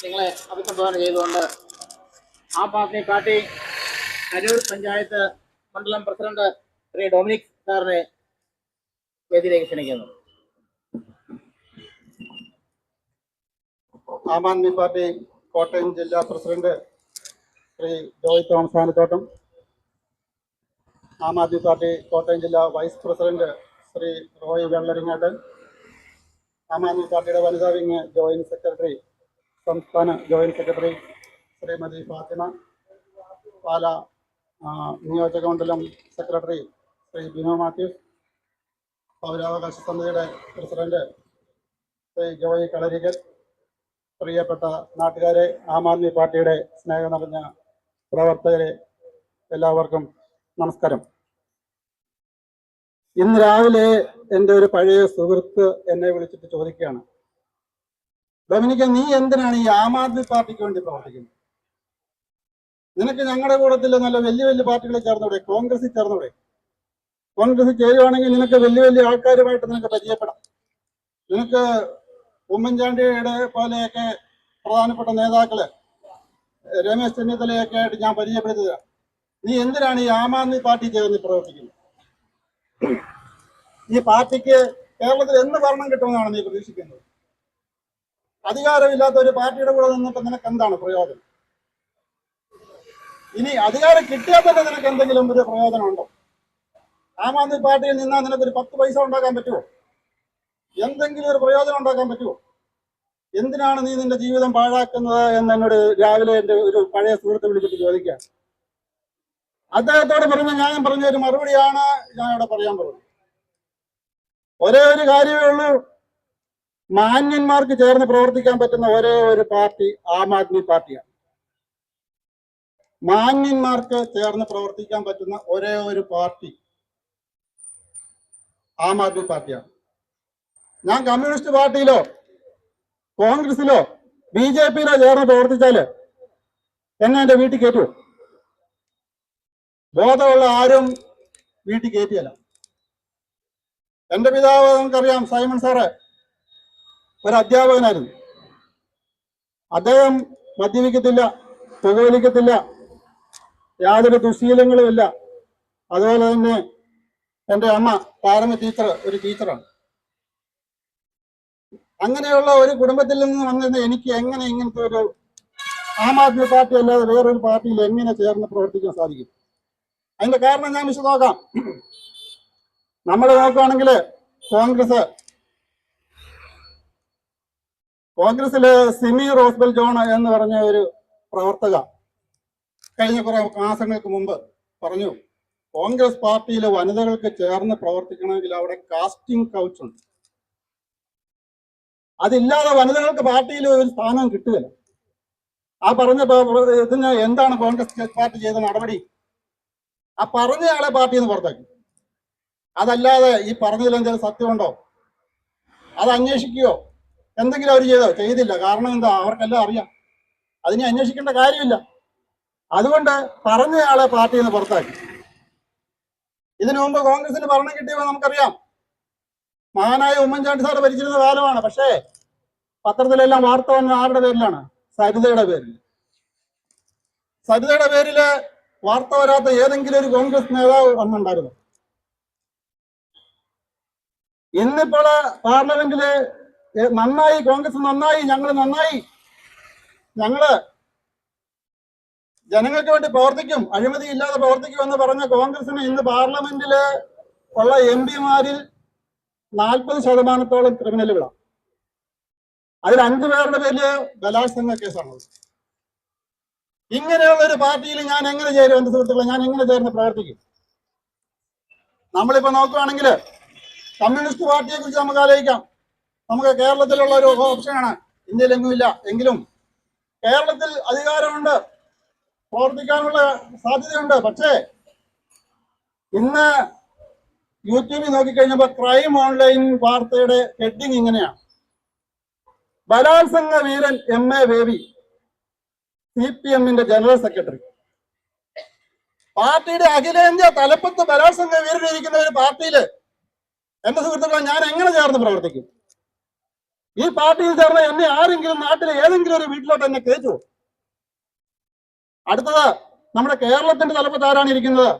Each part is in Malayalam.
നിങ്ങളെ അഭിസംബോധന ചെയ്തുകൊണ്ട് ആം ആദ്മി പാർട്ടി അരൂർ പഞ്ചായത്ത് മണ്ഡലം പ്രസിഡന്റ് ശ്രീ ഡൊമിനിക് സാറിനെ വേദിയിലേക്ക് ക്ഷണിക്കുന്നു. ആം ആദ്മി പാർട്ടി കോട്ടയം ജില്ലാ പ്രസിഡന്റ് ശ്രീ ജോയ് തോമസ് ആനത്തോട്ടം ആം ആദ്മി പാർട്ടി കോട്ടയം ജില്ലാ വൈസ് പ്രസിഡന്റ് ശ്രീ റോയ് വെള്ളരിങ്ങാട്ടൻ ആം ആദ്മി പാർട്ടിയുടെ വനിതാ വിങ് ജോയിന്റ് സെക്രട്ടറി സംസ്ഥാന ജോയിന്റ് സെക്രട്ടറി ശ്രീമതി ഫാത്തിമ പാല നിയോജക മണ്ഡലം സെക്രട്ടറി ശ്രീ ബിനോ മാത്യൂസ് പൗരാവകാശ സമിതിയുടെ പ്രസിഡന്റ് ശ്രീ ജോയി കളരികൽ പ്രിയപ്പെട്ട നാട്ടുകാരെ ആം ആദ്മി പാർട്ടിയുടെ സ്നേഹം നിറഞ്ഞ പ്രവർത്തകരെ എല്ലാവർക്കും നമസ്കാരം. ഇന്ന് രാവിലെ എന്റെ ഒരു പഴയ സുഹൃത്ത് എന്നെ വിളിച്ചിട്ട് ചോദിക്കുകയാണ്. ഡൊമിനിക്ക നീ എന്തിനാണ് ഈ ആം ആദ്മി പാർട്ടിക്ക് വേണ്ടി പ്രവർത്തിക്കുന്നത്? നിനക്ക് ഞങ്ങളുടെ കൂട്ടത്തിൽ നല്ല വലിയ വലിയ പാർട്ടികളിൽ ചേർന്നൂടെ? കോൺഗ്രസിൽ ചേർന്നൂടെ? കോൺഗ്രസ് ചേരുവാണെങ്കിൽ നിനക്ക് വലിയ വലിയ ആൾക്കാരുമായിട്ട് നിനക്ക് പരിചയപ്പെടാം. നിനക്ക് ഉമ്മൻചാണ്ടിയുടെ പോലെയൊക്കെ പ്രധാനപ്പെട്ട നേതാക്കൾ രമേശ് ചെന്നിത്തലയൊക്കെ ആയിട്ട് ഞാൻ പരിചയപ്പെടുത്തുക നീ എന്തിനാണ് ഈ ആം ആദ്മി പാർട്ടി ചേർന്ന് പ്രവർത്തിക്കുന്നത്? ഈ പാർട്ടിക്ക് കേരളത്തിൽ എന്ത് ഭരണം കിട്ടുമെന്നാണ് നീ പ്രതീക്ഷിക്കുന്നത്? അധികാരമില്ലാത്ത ഒരു പാർട്ടിയുടെ കൂടെ നിന്നിട്ട് നിനക്ക് എന്താണ് പ്രയോജനം? ഇനി അധികാരം കിട്ടിയാൽ തന്നെ നിനക്ക് എന്തെങ്കിലും ഒരു പ്രയോജനം ഉണ്ടോ ആം ആദ്മി പാർട്ടിയിൽ നിന്നാൽ നിനക്ക് ഒരു പത്ത് പൈസ ഉണ്ടാക്കാൻ പറ്റുമോ? എന്തെങ്കിലും ഒരു പ്രയോജനം ഉണ്ടാക്കാൻ പറ്റുമോ? എന്തിനാണ് നീ നിന്റെ ജീവിതം പാഴാക്കുന്നത് എന്ന് എന്നോട് രാവിലെ എന്റെ ഒരു പഴയ സുഹൃത്തെ വിളിച്ചിട്ട് ചോദിക്കുക. അദ്ദേഹത്തോട് പറഞ്ഞ ഞാൻ പറഞ്ഞ ഒരു മറുപടിയാണ് ഞാൻ ഇവിടെ പറയാൻ പോകുന്നത്. ഒരേ ഒരു കാര്യമേ ഉള്ളൂ. മാന്യന്മാർക്ക് ചേർന്ന് പ്രവർത്തിക്കാൻ പറ്റുന്ന ഒരേ ഒരു പാർട്ടി ആം ആദ്മി പാർട്ടിയാണ്. മാന്യന്മാർക്ക് ചേർന്ന് പ്രവർത്തിക്കാൻ പറ്റുന്ന ഒരേ ഒരു പാർട്ടി ആം ആദ്മി പാർട്ടിയാണ്. ഞാൻ കമ്മ്യൂണിസ്റ്റ് പാർട്ടിയിലോ കോൺഗ്രസിലോ ബി ജെ പിയിലോ ചേർന്ന് പ്രവർത്തിച്ചാൽ എന്നെ എന്റെ വീട്ടിൽ കയറ്റുമോ ബോധമുള്ള ആരും വീട്ടിൽ കയറ്റിയല്ല. എന്റെ പിതാവ് നമുക്കറിയാം സൈമൺ സാറ് ഒരു അധ്യാപകനായിരുന്നു അദ്ദേഹം മദ്യപിക്കത്തില്ല പുകവലിക്കത്തില്ല യാതൊരു ദുശീലങ്ങളുമില്ല. അതുപോലെ തന്നെ എന്റെ അമ്മ താരമ ടീച്ചർ ഒരു ടീച്ചറാണ് അങ്ങനെയുള്ള ഒരു കുടുംബത്തിൽ നിന്ന് വന്നിരുന്ന എനിക്ക് എങ്ങനെ ഇങ്ങനത്തെ ഒരു ആം ആദ്മി പാർട്ടി അല്ലാതെ വേറൊരു പാർട്ടിയിൽ എങ്ങനെ ചേർന്ന് പ്രവർത്തിക്കാൻ സാധിക്കും? അതിന്റെ കാരണം ഞാൻ വിശദമാക്കാം. നമ്മൾ നോക്കുകയാണെങ്കിൽ കോൺഗ്രസ് കോൺഗ്രസിൽ സിമി റോസ്ബൽ ജോൺ എന്ന് പറഞ്ഞ ഒരു പ്രവർത്തക കഴിഞ്ഞ കുറെ മാസങ്ങൾക്ക് മുമ്പ് പറഞ്ഞു കോൺഗ്രസ് പാർട്ടിയിലെ വനിതകൾക്ക് ചേർന്ന് പ്രവർത്തിക്കണമെങ്കിൽ അവിടെ കാസ്റ്റിംഗ് കൗച്ച് ഉണ്ട്. അതില്ലാതെ വനിതകൾക്ക് പാർട്ടിയിൽ ഒരു സ്ഥാനം കിട്ടുകയില്ല. ആ പറഞ്ഞ ഇതിന് എന്താണ് കോൺഗ്രസ് പാർട്ടി ചെയ്ത നടപടി? ആ പറഞ്ഞയാളെ പാർട്ടിയിൽ നിന്ന് പുറത്താക്കി. അതല്ലാതെ ഈ പറഞ്ഞതിൽ എന്തെങ്കിലും സത്യമുണ്ടോ? അത് അന്വേഷിക്കുകയോ എന്തെങ്കിലും അവർ ചെയ്തോ ചെയ്തില്ല. കാരണം എന്താ? അവർക്കെല്ലാം അറിയാം. അതിനെ അന്വേഷിക്കേണ്ട കാര്യമില്ല. അതുകൊണ്ട് പറഞ്ഞയാളെ പാർട്ടിയിൽ നിന്ന് പുറത്താക്കി. ഇതിനു മുമ്പ് കോൺഗ്രസിന് ഭരണം കിട്ടിയപ്പോൾ നമുക്കറിയാം. മഹാനായ ഉമ്മൻചാണ്ടി സാറ് ഭരിച്ചിരുന്ന കാലമാണ്. പക്ഷേ പത്രത്തിലെല്ലാം വാർത്ത വന്ന ആരുടെ പേരിലാണ്? സരിതയുടെ പേരിൽ സരിതയുടെ പേരിൽ വാർത്ത വരാത്ത ഏതെങ്കിലും ഒരു കോൺഗ്രസ് നേതാവ് വന്നിട്ടുണ്ടായിരുന്നു. ഇന്നിപ്പോൾ പാർലമെന്റിൽ നന്നായി കോൺഗ്രസ് നന്നായി ഞങ്ങൾ നന്നായി. ഞങ്ങൾ ജനങ്ങൾക്ക് വേണ്ടി പ്രവർത്തിക്കും. അഴിമതി ഇല്ലാതെ പ്രവർത്തിക്കും എന്ന് പറഞ്ഞ കോൺഗ്രസിന് ഇന്ന് പാർലമെന്റിൽ ഉള്ള എം പിമാരിൽ നാൽപ്പത് ശതമാനത്തോളം ക്രിമിനലുകളാണ്. അതിൽ അഞ്ചു പേരുടെ പേരിൽ ബലാത്സംഗ കേസാണുള്ളത്. ഇങ്ങനെയുള്ള ഒരു പാർട്ടിയിൽ ഞാൻ എങ്ങനെ ചേരും എന്റെ സുഹൃത്തുക്കളെ? ഞാൻ എങ്ങനെ ചേർന്ന് പ്രവർത്തിക്കും? നമ്മളിപ്പോ നോക്കുകയാണെങ്കിൽ കമ്മ്യൂണിസ്റ്റ് പാർട്ടിയെ കുറിച്ച് നമുക്ക് ആലോചിക്കാം. നമുക്ക് കേരളത്തിലുള്ള ഒരു ഓപ്ഷനാണ്. ഇന്ത്യയിലെങ്ങും ഇല്ല. എങ്കിലും കേരളത്തിൽ അധികാരമുണ്ട്. പ്രവർത്തിക്കാനുള്ള സാധ്യതയുണ്ട്. പക്ഷേ ഇന്ന് യൂട്യൂബിൽ നോക്കിക്കഴിഞ്ഞപ്പോൾ ക്രൈം ഓൺലൈൻ വാർത്തയുടെ ഹെഡിങ് ഇങ്ങനെയാണ്. ബലാത്സംഗ വീരൻ M A Baby C P എമ്മിന്റെ ജനറൽ സെക്രട്ടറി. പാർട്ടിയുടെ അഖിലേന്ത്യാ തലപ്പത്ത് ബലാത്സംഗ വീരനിരിക്കുന്ന ഒരു പാർട്ടിയിൽ എന്റെ സുഹൃത്തുക്കളെ ഞാൻ എങ്ങനെ ചേർന്ന് പ്രവർത്തിക്കും? ഈ പാർട്ടിയിൽ ചേർന്ന എന്നെ ആരെങ്കിലും നാട്ടിലെ ഏതെങ്കിലും ഒരു വീട്ടിലോട്ട് എന്നെ കയറ്റുമോ അടുത്തത് നമ്മുടെ കേരളത്തിന്റെ തലപ്പത്ത് ആരാണ് ഇരിക്കുന്നത്?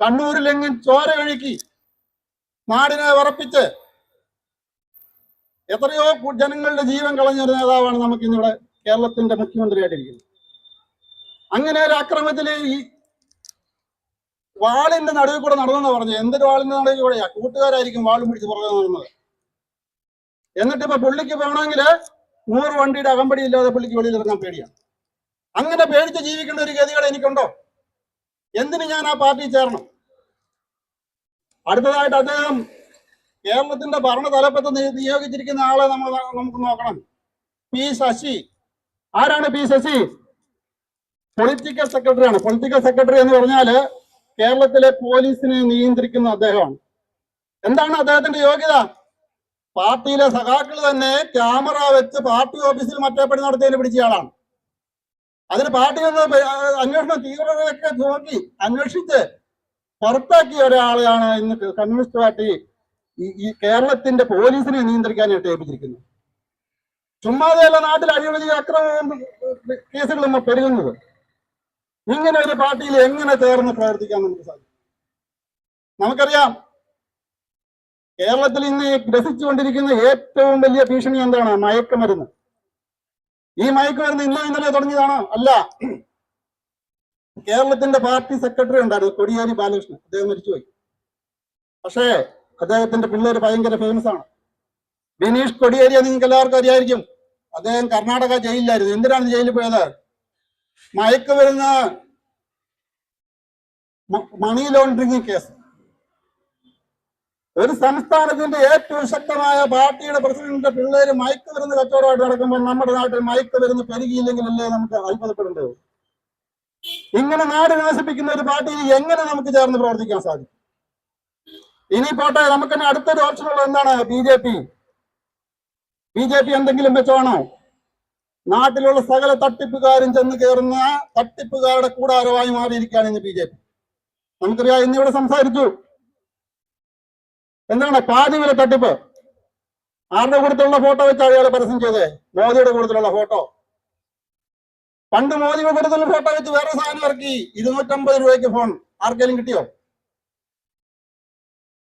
കണ്ണൂരിലെങ്ങും ചോര ഒഴുക്കി നാടിനെ ഉറപ്പിച്ച് എത്രയോ ജനങ്ങളുടെ ജീവൻ കളഞ്ഞൊരു നേതാവാണ് നമുക്ക് ഇന്നിവിടെ കേരളത്തിന്റെ മുഖ്യമന്ത്രിയായിട്ടിരിക്കുന്നത്. അങ്ങനെ ഒരു അക്രമത്തിൽ ഈ വാളിന്റെ നടുവിൽ കൂടെ നടന്നെന്ന് പറഞ്ഞു എന്തൊരു വാളിന്റെ നടുവിൽ കൂടെയാ? കൂട്ടുകാരായിരിക്കും വാളും പിടിച്ച് പുറകെ നടന്നത്. എന്നിട്ട് ഇപ്പൊ പുള്ളിക്ക് വേണമെങ്കിൽ നൂറ് വണ്ടിയുടെ അകമ്പടി ഇല്ലാതെ പുള്ളിക്ക് വെളിയിൽ ഇറങ്ങാൻ പേടിയാണ് അങ്ങനെ പേടിച്ച് ജീവിക്കേണ്ട ഒരു ഗതികൾ എനിക്കുണ്ടോ? എന്തിന് ഞാൻ ആ പാർട്ടി ചേരണം? അടുത്തതായിട്ട് അദ്ദേഹം കേരളത്തിന്റെ ഭരണ തലപ്പത്ത് നിയോഗിച്ചിരിക്കുന്ന ആളെ നമ്മൾ നമുക്ക് നോക്കണം. പി ശശി. ആരാണ് പി ശശി? പൊളിറ്റിക്കൽ സെക്രട്ടറി ആണ് പൊളിറ്റിക്കൽ സെക്രട്ടറി എന്ന് പറഞ്ഞാൽ കേരളത്തിലെ പോലീസിനെ നിയന്ത്രിക്കുന്ന അദ്ദേഹമാണ്. എന്താണ് അദ്ദേഹത്തിന്റെ യോഗ്യത? പാർട്ടിയിലെ സഖാക്കൾ തന്നെ ക്യാമറ വെച്ച് പാർട്ടി ഓഫീസിൽ മറ്റേപ്പടി നടത്തിയതിന് പിടിച്ച ആളാണ്. അതിന് പാർട്ടി നിന്ന് അന്വേഷണം തീവ്രതയൊക്കെ നോക്കി അന്വേഷിച്ച് പുറത്താക്കിയ ഒരാളെയാണ് ഇന്ന് കമ്മ്യൂണിസ്റ്റ് പാർട്ടി ഈ കേരളത്തിന്റെ പോലീസിനെ നിയന്ത്രിക്കാനായിട്ട് ഏൽപ്പിച്ചിരിക്കുന്നത്. ചുമ്മാതെയല്ല നാട്ടിൽ അഴിമതി അക്രമവും കേസുകളും പെരുകുന്നത്. ഇങ്ങനെ ഒരു പാർട്ടിയിൽ എങ്ങനെ ചേർന്ന് പ്രവർത്തിക്കാൻ നമുക്ക് സാധിക്കും? നമുക്കറിയാം കേരളത്തിൽ ഇന്ന് ഗ്രസിച്ചുകൊണ്ടിരിക്കുന്ന ഏറ്റവും വലിയ ഭീഷണി എന്താണ്? മയക്കുമരുന്ന്. ഈ മയക്കുമരുന്ന് ഇന്നോ ഇന്നലെ തുടങ്ങിയതാണോ? അല്ല. കേരളത്തിന്റെ പാർട്ടി സെക്രട്ടറി ഉണ്ടായിരുന്നു കൊടിയേരി ബാലകൃഷ്ണൻ. അദ്ദേഹം മരിച്ചുപോയി. പക്ഷേ അദ്ദേഹത്തിന്റെ പിള്ളേര് ഭയങ്കര ഫേമസ് ആണ്. ബിനീഷ് കൊടിയേരി നിങ്ങൾക്ക് എല്ലാവർക്കും അറിയായിരിക്കും. അദ്ദേഹം കർണാടക ജയിലിലായിരുന്നു. എന്തിനാണ് ജയിലിൽ പോയത്? മയക്കുമരുന്ന് മണി ലോണ്ടറിങ് കേസ്. ഒരു സംസ്ഥാനത്തിന്റെ ഏറ്റവും ശക്തമായ പാർട്ടിയുടെ പ്രസിഡന്റിന്റെ പിള്ളേര് വരുന്ന കച്ചവടമായിട്ട് നടക്കുമ്പോൾ നമ്മുടെ നാട്ടിൽ മയക്കുമരുന്ന് പെരുകിയില്ലെങ്കിലല്ലേ നമുക്ക് അത്ഭുതപ്പെടേണ്ടത് ഇങ്ങനെ നാട് വികസിപ്പിക്കുന്ന ഒരു പാർട്ടിയിൽ എങ്ങനെ നമുക്ക് ചേർന്ന് പ്രവർത്തിക്കാൻ സാധിക്കും? ഇനി പോട്ടെ നമുക്ക് തന്നെ അടുത്തൊരു ഓപ്ഷൻ ഉള്ളത് എന്താണ്? B J P. B J P എന്തെങ്കിലും വെച്ചോണോ? നാട്ടിലുള്ള സകല തട്ടിപ്പുകാരും ചെന്ന് കയറുന്ന തട്ടിപ്പുകാരുടെ കൂടാരമായി മാറിയിരിക്കുകയാണ് ഇന്ന് ബി ജെ പി. നമുക്കറിയാം ഇന്നിവിടെ സംസാരിച്ചു. എന്താണ് കാതിവില തട്ടിപ്പ്? ആരുടെ കൂട്ടത്തിലുള്ള ഫോട്ടോ വെച്ചാണ് ഇയാൾ പരസ്യം ചെയ്തേ മോദിയുടെ കൂട്ടത്തിലുള്ള ഫോട്ടോ പണ്ട് മോദിയുടെ കൂട്ടത്തിലുള്ള ഫോട്ടോ വെച്ച് വേറെ സാധനം ഇറക്കി. ഇരുന്നൂറ്റമ്പത് രൂപയ്ക്ക് ഫോൺ ആർക്കെങ്കിലും കിട്ടിയോ?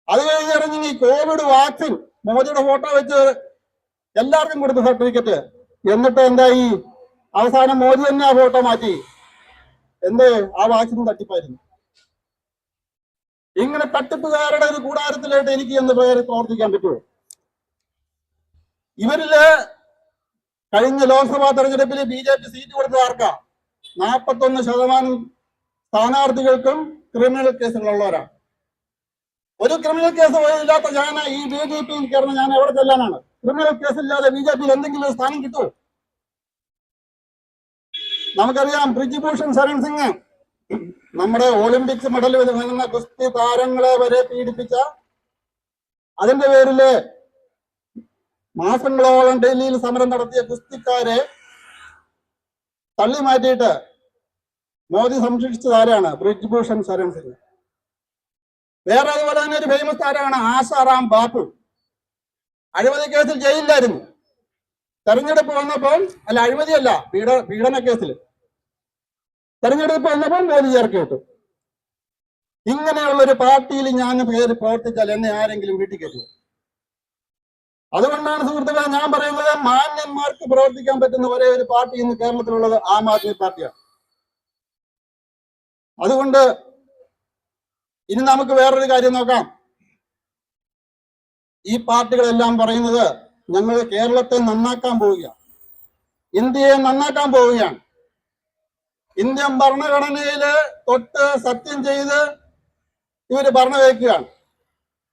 അത് കഴിഞ്ഞ് ഈ കോവിഡ് വാക്സിൻ മോദിയുടെ ഫോട്ടോ വെച്ച് എല്ലാവർക്കും കൊടുത്ത സർട്ടിഫിക്കറ്റ് എന്നിട്ട് എന്തായി? അവസാനം മോദി തന്നെ ആ ഫോട്ടോ മാറ്റി. എന്ത്? ആ വാക്സിൻ തട്ടിപ്പായിരുന്നു. ഇങ്ങനെ തട്ടിപ്പുകാരുടെ ഒരു കൂടാരത്തിലായിട്ട് എനിക്ക് എന്ന് പേര് പ്രവർത്തിക്കാൻ പറ്റുമോ? ഇവരിൽ കഴിഞ്ഞ ലോക്സഭാ തെരഞ്ഞെടുപ്പിൽ ബി ജെ പി സീറ്റ് കൊടുത്ത ആർക്കാ? നാൽപ്പത്തൊന്ന് ശതമാനം സ്ഥാനാർത്ഥികൾക്കും ക്രിമിനൽ കേസുകളുള്ളവരാണ് ഒരു ക്രിമിനൽ കേസ് ഇല്ലാത്ത ഞാൻ ഈ ബി ജെ പിയിൽ കയറുന്ന ഞാൻ എവിടെ ചെല്ലാനാണ്? ക്രിമിനൽ കേസ് ഇല്ലാതെ ബി ജെ പിയിൽ എന്തെങ്കിലും ഒരു സ്ഥാനം കിട്ടുമോ? നമുക്കറിയാം ബ്രിജ്ഭൂഷൺ ശരൺ സിംഗ് നമ്മുടെ ഒളിമ്പിക്സ് മെഡൽ നൽകുന്ന ഗുസ്തി താരങ്ങളെ വരെ പീഡിപ്പിച്ച അതിന്റെ പേരിൽ മാസങ്ങളോളം ഡൽഹിയിൽ സമരം നടത്തിയ ഗുസ്തിക്കാരെ തള്ളി മാറ്റിയിട്ട് മോദി സംരക്ഷിച്ചത് ആരാണ്? ബ്രിജ്ഭൂഷൺ ശരൺ സിംഗ്. വേറെ അതുപോലെ തന്നെ ഒരു ഫേമസ് താരമാണ് ആശാറാം ബാപ്പു. അഴിമതി കേസിൽ ജയിലിലായിരുന്നു. തെരഞ്ഞെടുപ്പ് വന്നപ്പോൾ അല്ല അഴിമതിയല്ല പീഡ പീഡന കേസിൽ തെരഞ്ഞെടുപ്പ് വന്നപ്പോൾ മോദി ചേർക്കി വിട്ടു. ഇങ്ങനെയുള്ള ഒരു പാർട്ടിയിൽ ഞാൻ പേര് പ്രവർത്തിച്ചാൽ എന്നെ ആരെങ്കിലും വീട്ടിൽ കയറ്റുമോ അതുകൊണ്ടാണ് സുഹൃത്തുക്കളെ ഞാൻ പറയുന്നത് മാന്യന്മാർക്ക് പ്രവർത്തിക്കാൻ പറ്റുന്ന ഒരേ ഒരു പാർട്ടി ഇന്ന് കേരളത്തിലുള്ളത് ആം ആദ്മി പാർട്ടിയാണ്. അതുകൊണ്ട് ഇനി നമുക്ക് വേറൊരു കാര്യം നോക്കാം. ഈ പാർട്ടികളെല്ലാം പറയുന്നത് ഞങ്ങൾ കേരളത്തെ നന്നാക്കാൻ പോവുകയാണ്. ഇന്ത്യയെ നന്നാക്കാൻ പോവുകയാണ്. ഇന്ത്യൻ ഭരണഘടനയിൽ തൊട്ട് സത്യം ചെയ്ത് ഇവർ ഭരണം വയ്ക്കുകയാണ്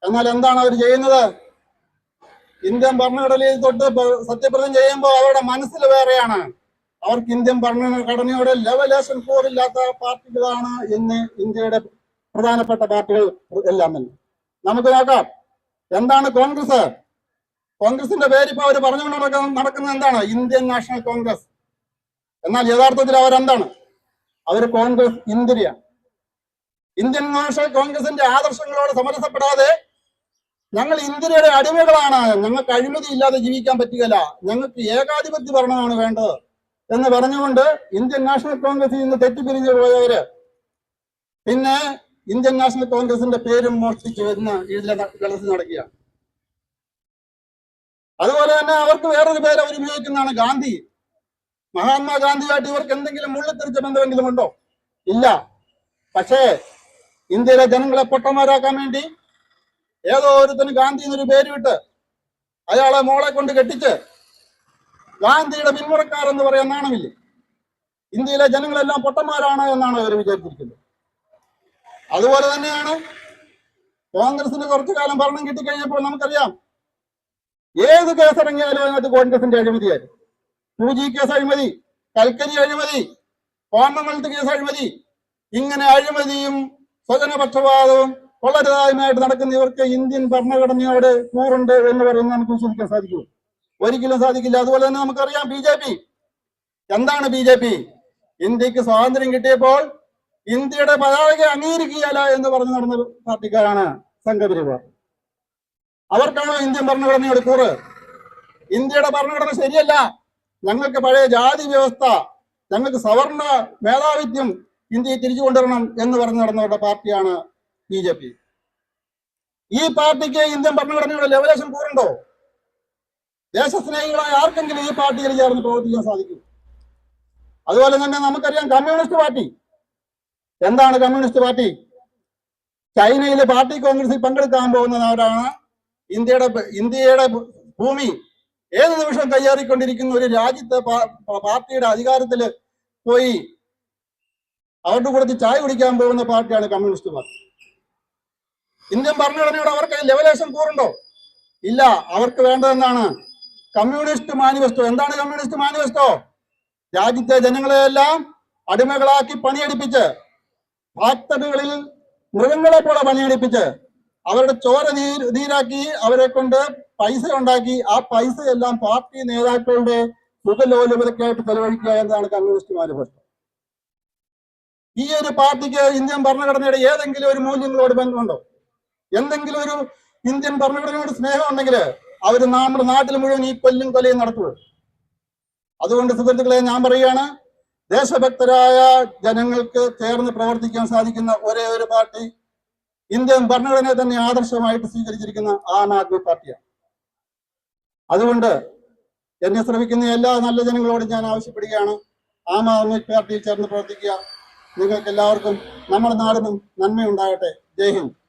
എന്നാൽ എന്താണ് അവർ ചെയ്യുന്നത്? ഇന്ത്യൻ ഭരണഘടനയിൽ തൊട്ട് സത്യപ്രതിജ്ഞ ചെയ്യുമ്പോൾ അവരുടെ മനസ്സിൽ വേറെയാണ്. അവർക്ക് ഇന്ത്യൻ ഭരണഘടനയുടെ ലെവലേഷൻ പോറില്ലാത്ത പാർട്ടികളാണ് ഇന്ന് ഇന്ത്യയുടെ പ്രധാനപ്പെട്ട പാർട്ടികൾ എല്ലാം തന്നെ. നമുക്ക് നോക്കാം. എന്താണ് കോൺഗ്രസ്? കോൺഗ്രസിന്റെ പേര് ഇപ്പൊ അവർ പറഞ്ഞുകൊണ്ട് നടക്കുന്ന- നടക്കുന്നത് എന്താണ്? Indian national Congress. എന്നാൽ യഥാർത്ഥത്തിൽ അവരെന്താണ്? അവർ കോൺഗ്രസ് ഇന്ദിരയാണ് ഇന്ത്യൻ നാഷണൽ കോൺഗ്രസിന്റെ ആദർശങ്ങളോട് സമരസപ്പെടാതെ ഞങ്ങൾ ഇന്ത്യയുടെ അടിമകളാണ്. ഞങ്ങൾക്ക് അഴിമതി ഇല്ലാതെ ജീവിക്കാൻ പറ്റുകയില്ല. ഞങ്ങൾക്ക് ഏകാധിപത്യ ഭരണമാണ് വേണ്ടത് എന്ന് പറഞ്ഞുകൊണ്ട് ഇന്ത്യൻ നാഷണൽ കോൺഗ്രസിൽ നിന്ന് തെറ്റിപ്പിരിഞ്ഞു പോയവര്. പിന്നെ ഇന്ത്യൻ നാഷണൽ കോൺഗ്രസിന്റെ പേരും മോഷ്ടിച്ചു എന്ന് ഇതിലെ കളത്തിൽ നടക്കുകയാണ്. അതുപോലെ തന്നെ അവർക്ക് വേറൊരു പേര് അവർ ഉപയോഗിക്കുന്നതാണ് ഗാന്ധി. മഹാത്മാഗാന്ധിയായിട്ട് ഇവർക്ക് എന്തെങ്കിലും മുള്ളിത്തെറിച്ച ബന്ധമെങ്കിലും ഉണ്ടോ? ഇല്ല. പക്ഷേ ഇന്ത്യയിലെ ജനങ്ങളെ പൊട്ടന്മാരാക്കാൻ വേണ്ടി ഏതോ ഒരുത്തിന് ഗാന്ധി എന്നൊരു പേര് വിട്ട് അയാളെ മോളെ കൊണ്ട് കെട്ടിച്ച് ഗാന്ധിയുടെ പിന്മുറക്കാർ എന്ന് പറയാൻ നാണമില്ലേ. ഇന്ത്യയിലെ ജനങ്ങളെല്ലാം പൊട്ടന്മാരാണ് എന്നാണ് അവർ വിചാരിച്ചിരിക്കുന്നത്. അതുപോലെ തന്നെയാണ് കോൺഗ്രസിന് കുറച്ചു കാലം ഭരണം കിട്ടിക്കഴിഞ്ഞപ്പോൾ നമുക്കറിയാം. ഏത് കേസിറങ്ങിയാലും അതിനകത്ത് കോൺഗ്രസിന്റെ അഴിമതിയായിരുന്നു ടു ജി കേസ് അഴിമതി കൽക്കരി അഴിമതി കോമൺവെൽത്ത് കേസ് അഴിമതി ഇങ്ങനെ അഴിമതിയും സ്വജനപക്ഷപാതവും കൊള്ളരുതായ്മയായിട്ട് നടക്കുന്ന ഇവർക്ക് ഇന്ത്യൻ ഭരണഘടനയോട് കൂറുണ്ട് എന്ന് പറയുന്നത് നമുക്ക് വിശ്വസിക്കാൻ സാധിക്കൂ. ഒരിക്കലും സാധിക്കില്ല. അതുപോലെ തന്നെ നമുക്കറിയാം ബി ജെ പി. എന്താണ് ബി ജെ പി? ഇന്ത്യയ്ക്ക് സ്വാതന്ത്ര്യം കിട്ടിയപ്പോൾ ഇന്ത്യയുടെ പതാക അംഗീകരിക്കുകയല്ല എന്ന് പറഞ്ഞു നടന്ന പാർട്ടിക്കാരാണ് സംഘപരിവാർ. അവർക്കാണോ ഇന്ത്യൻ ഭരണഘടനയോട് കൂറ്? ഇന്ത്യയുടെ ഭരണഘടന ശരിയല്ല. ഞങ്ങൾക്ക് പഴയ ജാതി വ്യവസ്ഥ ഞങ്ങൾക്ക് സവർണ മേധാവിത്യം ഇന്ത്യയെ തിരിച്ചു കൊണ്ടുവരണം എന്ന് പറഞ്ഞു നടന്നവരുടെ പാർട്ടിയാണ് ബി ജെ പി. ഈ പാർട്ടിക്ക് ഇന്ത്യൻ ഭരണഘടനയുടെ ലെവലേഷൻ കൂറുണ്ടോ? ദേശസ്നേഹികളായ ആർക്കെങ്കിലും ഈ പാർട്ടിയിൽ ചേർന്ന് പ്രവർത്തിക്കാൻ സാധിക്കും? അതുപോലെ തന്നെ നമുക്കറിയാം കമ്മ്യൂണിസ്റ്റ് പാർട്ടി. എന്താണ് കമ്മ്യൂണിസ്റ്റ് പാർട്ടി? ചൈനയിലെ പാർട്ടി കോൺഗ്രസിൽ പങ്കെടുക്കാൻ പോകുന്നവരാണ് ഇന്ത്യയുടെ ഇന്ത്യയുടെ ഭൂമി ഏത് നിമിഷം കയ്യേറിക്കൊണ്ടിരിക്കുന്ന? ഒരു രാജ്യത്തെ പാർട്ടിയുടെ അധികാരത്തിൽ പോയി അവരുടെ കൂടെ ചായ കുടിക്കാൻ പോകുന്ന പാർട്ടിയാണ് കമ്മ്യൂണിസ്റ്റ് പാർട്ടി ഇന്ത്യൻ ഭരണഘടനയോട് അവർക്ക് ലെവലേഷൻ കൂറുണ്ടോ? ഇല്ല. അവർക്ക് വേണ്ടതെന്താണ്? Communist manifesto. എന്താണ് കമ്മ്യൂണിസ്റ്റ് മാനിഫെസ്റ്റോ? രാജ്യത്തെ ജനങ്ങളെയെല്ലാം അടിമകളാക്കി പണിയെടുപ്പിച്ച് ഫാക്ടറികളിൽ മൃഗങ്ങളെ പോലെ പണിയെടുപ്പിച്ച് അവരുടെ ചോര നീ- നീരാക്കി അവരെ കൊണ്ട് പൈസ ഉണ്ടാക്കി ആ പൈസ എല്ലാം പാർട്ടി നേതാക്കളുടെ സുഖലോലുപതയ്ക്കായിട്ട് ചെലവഴിക്കുക എന്നതാണ് കമ്മ്യൂണിസ്റ്റ് മാനിഫെസ്റ്റോ ഈ ഒരു പാർട്ടിക്ക് ഇന്ത്യൻ ഭരണഘടനയുടെ ഏതെങ്കിലും ഒരു മൂല്യങ്ങളോട് ബന്ധമുണ്ടോ? എന്തെങ്കിലും ഒരു ഇന്ത്യൻ ഭരണഘടനയോട് സ്നേഹം ഉണ്ടെങ്കിൽ അവർ നമ്മുടെ നാട്ടിൽ മുഴുവൻ ഈ കൊല്ലും കൊലയും നടത്തുള്ളൂ. അതുകൊണ്ട് സുഹൃത്തുക്കളെ ഞാൻ പറയുകയാണ് ദേശഭക്തരായ ജനങ്ങൾക്ക് ചേർന്ന് പ്രവർത്തിക്കാൻ സാധിക്കുന്ന ഒരേ ഒരു പാർട്ടി ഇന്ത്യൻ ഭരണഘടനയെ തന്നെ ആദർശമായിട്ട് സ്വീകരിച്ചിരിക്കുന്ന ആം ആദ്മി പാർട്ടിയാണ്. അതുകൊണ്ട് എന്നെ ശ്രമിക്കുന്ന എല്ലാ നല്ല ജനങ്ങളോടും ഞാൻ ആവശ്യപ്പെടുകയാണ്. ആം ആദ്മി പാർട്ടിയിൽ ചേർന്ന് പ്രവർത്തിക്കുക. നിങ്ങൾക്ക് എല്ലാവർക്കും നമ്മുടെ നാടിനും നന്മയുണ്ടാകട്ടെ. ജയ് ഹിന്ദ്.